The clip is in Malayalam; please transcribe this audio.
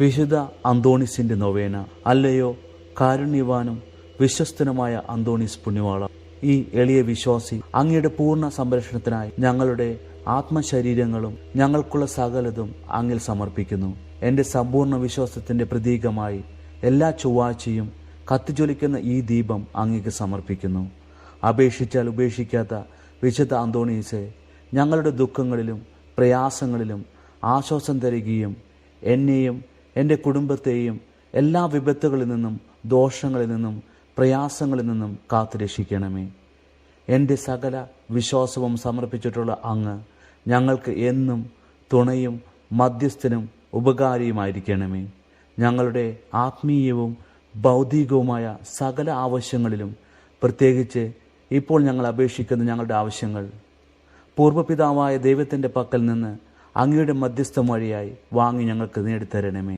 വിശുദ്ധ അന്തോണിസിന്റെ നൊവേന അല്ലയോ? കാരുണ്യവാനും വിശ്വസ്തനുമായ അന്തോണിസ് പുണ്യവാള. ഈ എളിയ വിശ്വാസി അങ്ങയുടെ പൂർണ സംരക്ഷണത്തിനായി ഞങ്ങളുടെ ആത്മശരീരങ്ങളും ഞങ്ങൾക്കുള്ള സകലതും അങ്ങിൽ സമർപ്പിക്കുന്നു. എന്റെ സമ്പൂർണ വിശ്വാസത്തിന്റെ പ്രതീകമായി എല്ലാ ചൊവ്വാഴ്ചയും കത്തിജ്വലിക്കുന്ന ഈ ദീപം അങ്ങേക്ക് സമർപ്പിക്കുന്നു. അപേക്ഷിച്ചാൽ ഉപേക്ഷിക്കാത്ത വിശുദ്ധ അന്തോണീസെ ഞങ്ങളുടെ ദുഃഖങ്ങളിലും പ്രയാസങ്ങളിലും ആശ്വാസം തരികയും എന്നെയും എന്റെ കുടുംബത്തെയും എല്ലാ വിപത്തുകളിൽ നിന്നും ദോഷങ്ങളിൽ നിന്നും പ്രയാസങ്ങളിൽ നിന്നും കാത്തുരക്ഷിക്കണമേ. എന്റെ സകല വിശ്വാസവും സമർപ്പിച്ചിട്ടുള്ള അങ്ങ് ഞങ്ങൾക്ക് എന്നും തുണയും മധ്യസ്ഥനും ഉപകാരിയുമായിരിക്കണമേ. ഞങ്ങളുടെ ആത്മീയവും ഭൗതികവുമായ സകല ആവശ്യങ്ങളിലും പ്രത്യേകിച്ച് ഇപ്പോൾ ഞങ്ങൾ അപേക്ഷിക്കുന്ന ഞങ്ങളുടെ ആവശ്യങ്ങൾ പൂർവപിതാവായ ദൈവത്തിന്റെ പക്കൽ നിന്ന് അങ്ങയുടെ മധ്യസ്ഥം വഴിയായി വാങ്ങി ഞങ്ങൾക്ക് നേടിത്തരണമേ.